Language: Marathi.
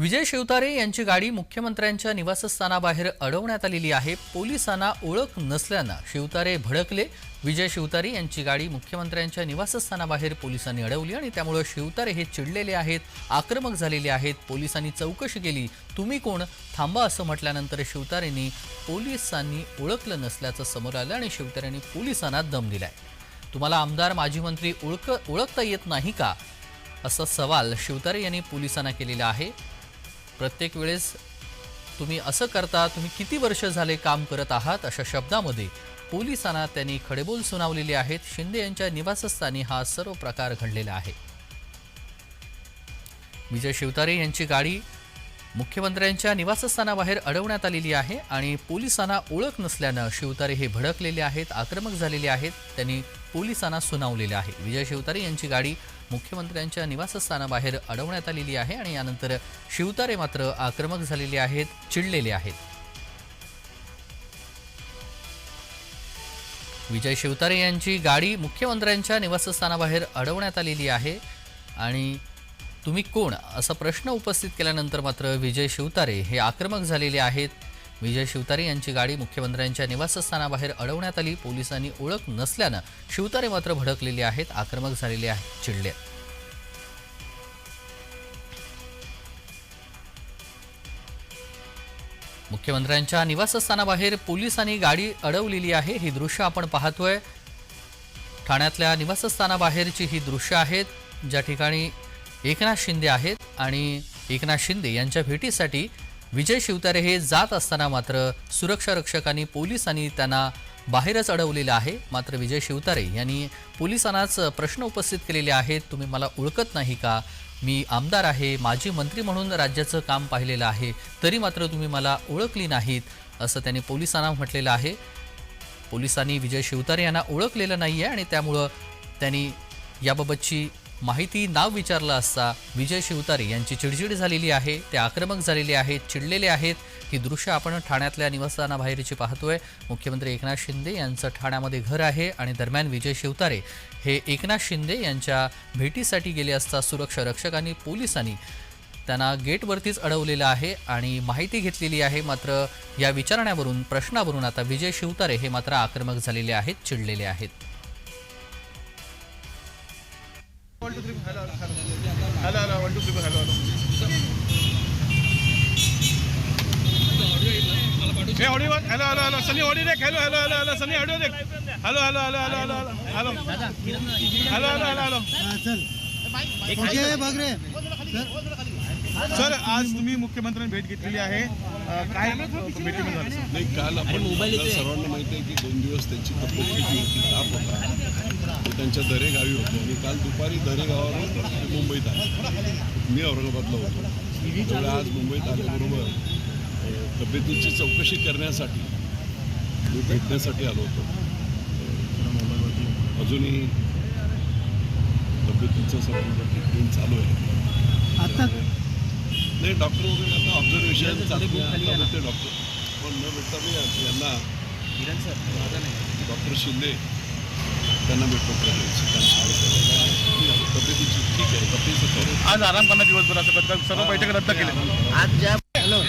विजय शिवतारे यांची गाडी मुख्यमंत्र्यांच्या निवासस्थानाबाहेर अडवण्यात आलेली आहे. पोलिसांना ओळख नसल्यानं शिवतारे भडकले. विजय शिवतारे यांची गाडी मुख्यमंत्र्यांच्या निवासस्थानाबाहेर पोलिसांनी अडवली आणि त्यामुळे शिवतारे हे चिडलेले आहेत आक्रमक झालेले आहेत. पोलिसांनी चौकशी केली. तुम्ही कोण? थांबा असं म्हटल्यानंतर शिवतारेंनी पोलिसांनी ओळखलं नसल्याचं समोर आलं आणि शिवतारेंनी पोलिसांना दम दिलाय. तुम्हाला आमदार माजी मंत्री ओळख ओळखता येत नाही का? असा सवाल शिवतारे यांनी पोलिसांना केलेला आहे. प्रत्येक वेळेस तुम्ही असं करता तुम्ही किती वर्ष झाले काम करत आहात अशा शब्दामध्ये पोलिसांना त्यांनी खडेबोल सुनावलेले आहेत. शिंदे यांच्या निवासस्थानी हा सर्व प्रकार घडलेला आहे. विजय शिवतारे यांची गाडी मुख्यमंत्र्यांच्या निवासस्थानाबाहेर अडवण्यात आलेली आहे आणि पोलिसांना ओळख नसल्यानं शिवतारे हे भडकलेले आहेत आक्रमक झालेले आहेत त्यांनी पोलिसांना सुनावलेले आहे. विजय शिवतारे यांची गाडी मुख्यमंत्र्यांच्या निवासस्थानाबाहेर अडवण्यात आलेली आहे आणि यानंतर शिवतारे मात्र आक्रमक झालेले आहेत चिडलेले आहेत. विजय शिवतारे यांची गाडी मुख्यमंत्र्यांच्या निवासस्थानाबाहेर अडवण्यात आलेली आहे आणि तुम्ही कोण? असा प्रश्न उपस्थित केल्यानंतर मात्र विजय शिवतारे हे आक्रमक झालेले आहेत. विजय शिवतारे यांची गाडी मुख्यमंत्र्यांच्या निवासस्थानाबाहेर अडवण्यात आली. पोलिसांनी ओळख नसल्यानं शिवतारे मात्र भडकलेले आहेत आक्रमक झालेले आहेत चिडले. मुख्यमंत्र्यांच्या निवासस्थानाबाहेर पोलिसांनी गाडी अडवलेली आहे ही दृश्य आपण पाहतोय. ठाण्यातल्या निवासस्थानाबाहेरची ही दृश्य आहेत. ज्या ठिकाणी एकनाथ शिंदे आहेत आणि एकनाथ शिंदे यांच्या भेटीसाठी विजय शिवतारे हे जात असताना मात्र सुरक्षा रक्षकांनी पोलिसांनी त्यांना बाहेरच अडवलेलं आहे. मात्र विजय शिवतारे यांनी पोलिसांनाच प्रश्न उपस्थित केलेले आहेत. तुम्ही मला ओळखत नाही का? मी आमदार आहे माजी मंत्री म्हणून राज्याचं काम पाहिलेलं आहे. तरी मात्र तुम्ही मला ओळखली नाहीत असं त्यांनी पोलिसांना म्हटलेलं आहे. पोलिसांनी विजय शिवतारे यांना ओळखलेलं नाही आहे आणि त्यामुळं त्यांनी याबाबतची माहिती नाव विचारलं असता विजय शिवतारे यांची चिडचिड झालेली आहे ते आक्रमक झालेले आहेत चिडलेले आहेत ही दृश्य आपण ठाण्यातल्या निवासस्थानाबाहेरची पाहतोय. मुख्यमंत्री एकनाथ शिंदे यांचं ठाण्यामध्ये घर आहे आणि दरम्यान विजय शिवतारे हे एकनाथ शिंदे यांच्या भेटीसाठी गेले असता सुरक्षा रक्षकांनी पोलिसांनी त्यांना गेटवरतीच अडवलेलं आहे आणि माहिती घेतलेली आहे. मात्र या विचारण्यावरून प्रश्नावरून आता विजय शिवतारे हे मात्र आक्रमक झालेले आहेत चिडलेले आहेत. One two three hello hello hello one two three hello hello हे audio hello hello hello Sunny audio देख. Hello hello hello hello Sunny audio देख. Hello hello hello hello hello hello hello hello hello hello sir आज तुम्ही मुख्यमंत्र्यांनी भेट घेतलेली आहे. काय नाही काल आपण सर्वांना माहिती आहे की दोन दिवस त्यांची तब्येत किती होती ताप होता तो त्यांच्या दरे गावी होते आणि काल दुपारी दरे गावावरून मुंबईत आले मी औरंगाबादला होतो त्यामुळे आज मुंबईत आल्याबरोबर तब्येतीची चौकशी करण्यासाठी मी भेटण्यासाठी आलो होतो अजूनही तब्येतीचं सगळं ट्रीटमेंट चालू आहे. नाही डॉक्टर वगैरे आता ऑब्झर्वेशन आता होते डॉक्टर पण न भेटता मी यांना डॉक्टर शिंदे त्यांना भेटतो तब्येतीची ठीक आहे तब्येतीचं करू आज आराम करणार दिवसभर असं करतात. सर्व बैठक रद्द केल्या आज ज्या हॅलो